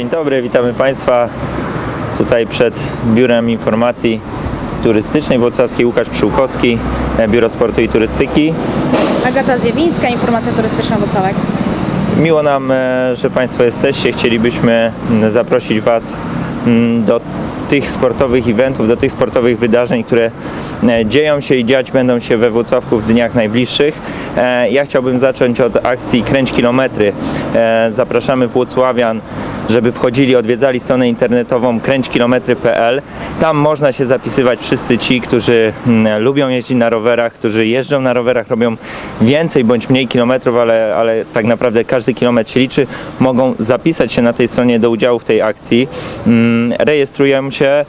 Dzień dobry, witamy Państwa tutaj przed Biurem Informacji Turystycznej Włocławskiej Łukasz Przyłkowski, Biuro Sportu i Turystyki. Agata Zjewińska, Informacja Turystyczna Wocławek. Miło nam, e, że Państwo jesteście. Chcielibyśmy zaprosić Was do tych sportowych eventów, do tych sportowych wydarzeń, które e, dzieją się i dziać będą się we Włocławku w dniach najbliższych. E, Ja chciałbym zacząć od akcji Kręć Kilometry. Zapraszamy Włocławian, żeby wchodzili, odwiedzali stronę internetową kręćkilometry.pl. Tam można się zapisywać wszyscy ci, którzy mm, lubią jeździć na rowerach, którzy jeżdżą na rowerach, robią więcej bądź mniej kilometrów, ale, ale tak naprawdę każdy kilometr się liczy. Mogą zapisać się na tej stronie do udziału w tej akcji. Mm, Rejestrują się,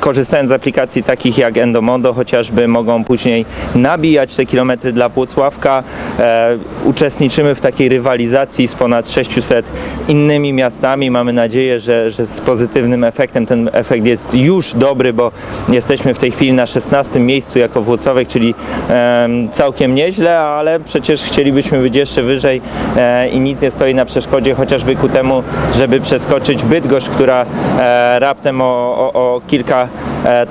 korzystając z aplikacji takich jak Endomondo chociażby, mogą później nabijać te kilometry dla Włocławka. E, uczestniczymy w takiej rywalizacji z ponad 600 innymi miastami. Mamy nadzieję, że, że z pozytywnym efektem. Ten efekt jest już dobry, bo jesteśmy w tej chwili na 16 miejscu jako Włocławek, czyli em, całkiem nieźle, ale przecież chcielibyśmy być jeszcze wyżej e, i nic nie stoi na przeszkodzie chociażby ku temu, żeby przeskoczyć Bydgoszcz, która e, raptem o, o, o kilka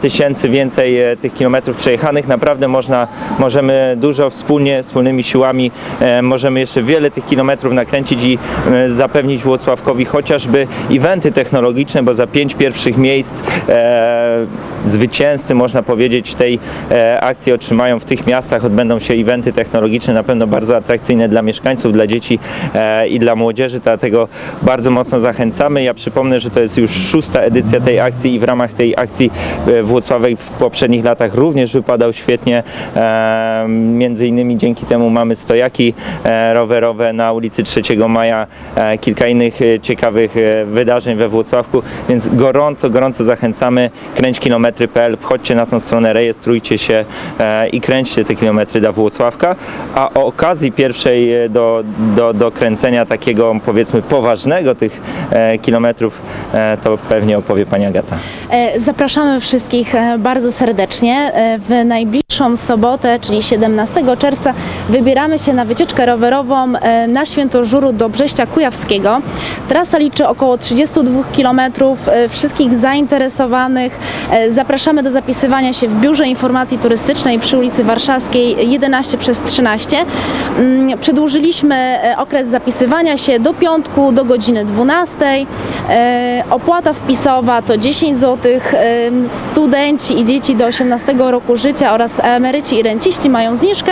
tysięcy więcej e, tych kilometrów przejechanych. Naprawdę można, możemy dużo wspólnie, wspólnymi siłami, e, możemy jeszcze wiele tych kilometrów nakręcić i e, zapewnić Włocławkowi chociażby eventy technologiczne, bo za pięć pierwszych miejsc e, zwycięzcy, można powiedzieć, tej e, akcji otrzymają w tych miastach, odbędą się eventy technologiczne, na pewno bardzo atrakcyjne dla mieszkańców, dla dzieci e, i dla młodzieży, dlatego bardzo mocno zachęcamy. Ja przypomnę, że to jest już szósta edycja tej akcji i w ramach tej akcji e, Włocławek w poprzednich latach również wypadał świetnie. Między innymi dzięki temu mamy stojaki rowerowe na ulicy 3 Maja, kilka innych ciekawych wydarzeń we Włocławku, więc gorąco, gorąco zachęcamy kręćkilometry.pl, wchodźcie na tą stronę, rejestrujcie się e, i kręćcie te kilometry dla Włocławka, a o okazji pierwszej e, do, do, do kręcenia takiego powiedzmy poważnego tych e, kilometrów to pewnie opowie Pani Agata. Zapraszamy wszystkich bardzo serdecznie. W najbliższą sobotę, czyli 17 czerwca, wybieramy się na wycieczkę rowerową na Świętożuru do Brześcia Kujawskiego. Trasa liczy około 32 km. Wszystkich zainteresowanych zapraszamy do zapisywania się w Biurze Informacji Turystycznej przy ulicy Warszawskiej 11 przez 13. Mm, Przedłużyliśmy e, okres zapisywania się do piątku do godziny 12. E, Opłata wpisowa to 10 zł. Studenci i dzieci do 18 roku życia oraz emeryci i renciści mają zniżkę.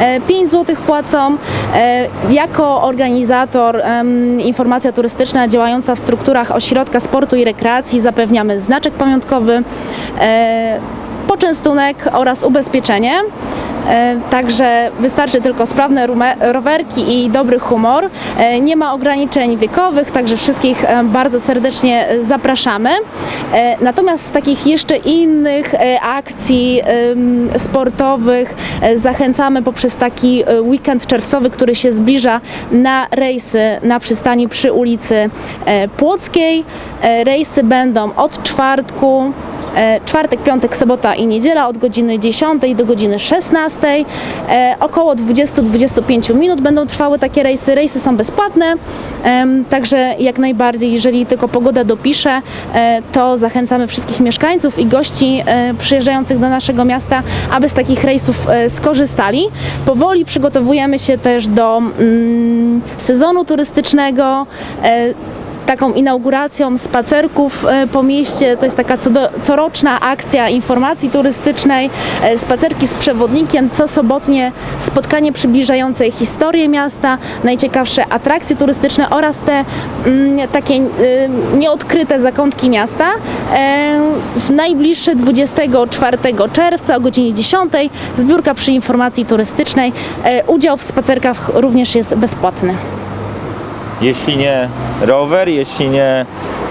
E, 5 zł płacą. E, Jako organizator informacja turystyczna działająca w strukturach ośrodka sportu i rekreacji zapewniamy znaczek pamiątkowy, e, poczęstunek oraz ubezpieczenie. E, Także wystarczy tylko sprawne rowerki i dobry humor. E, Nie ma ograniczeń wiekowych, także wszystkich e, bardzo serdecznie e, zapraszamy. E, Natomiast z takich jeszcze innych e, akcji sportowych e, zachęcamy poprzez taki e, weekend czerwcowy, który się zbliża na rejsy na przystani przy ulicy e, Płockiej. E, Rejsy będą od czwartku E, czwartek, piątek, sobota i niedziela od godziny 10 do godziny 16. E, około 20-25 minut będą trwały takie rejsy. Rejsy są bezpłatne, także jak najbardziej, jeżeli tylko pogoda dopisze, e, to zachęcamy wszystkich mieszkańców i gości e, przyjeżdżających do naszego miasta, aby z takich rejsów e, skorzystali. Powoli przygotowujemy się też do mm, sezonu turystycznego. E, taką inauguracją spacerków e, po mieście. To jest taka coroczna akcja informacji turystycznej. E, Spacerki z przewodnikiem, co sobotnie spotkanie przybliżające historię miasta, najciekawsze atrakcje turystyczne oraz te mm, takie y, nieodkryte zakątki miasta. E, w najbliższy 24 czerwca o godzinie 10 zbiórka przy informacji turystycznej. E, Udział w spacerkach również jest bezpłatny. Jeśli nie rower, jeśli nie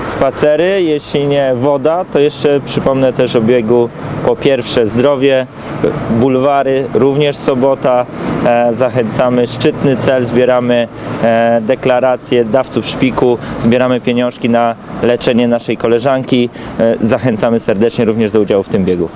spacery, jeśli nie woda, to jeszcze przypomnę też o biegu po pierwsze zdrowie, bulwary, również sobota. E, zachęcamy, szczytny cel, zbieramy e, deklaracje dawców szpiku, zbieramy pieniążki na leczenie naszej koleżanki. E, zachęcamy serdecznie również do udziału w tym biegu.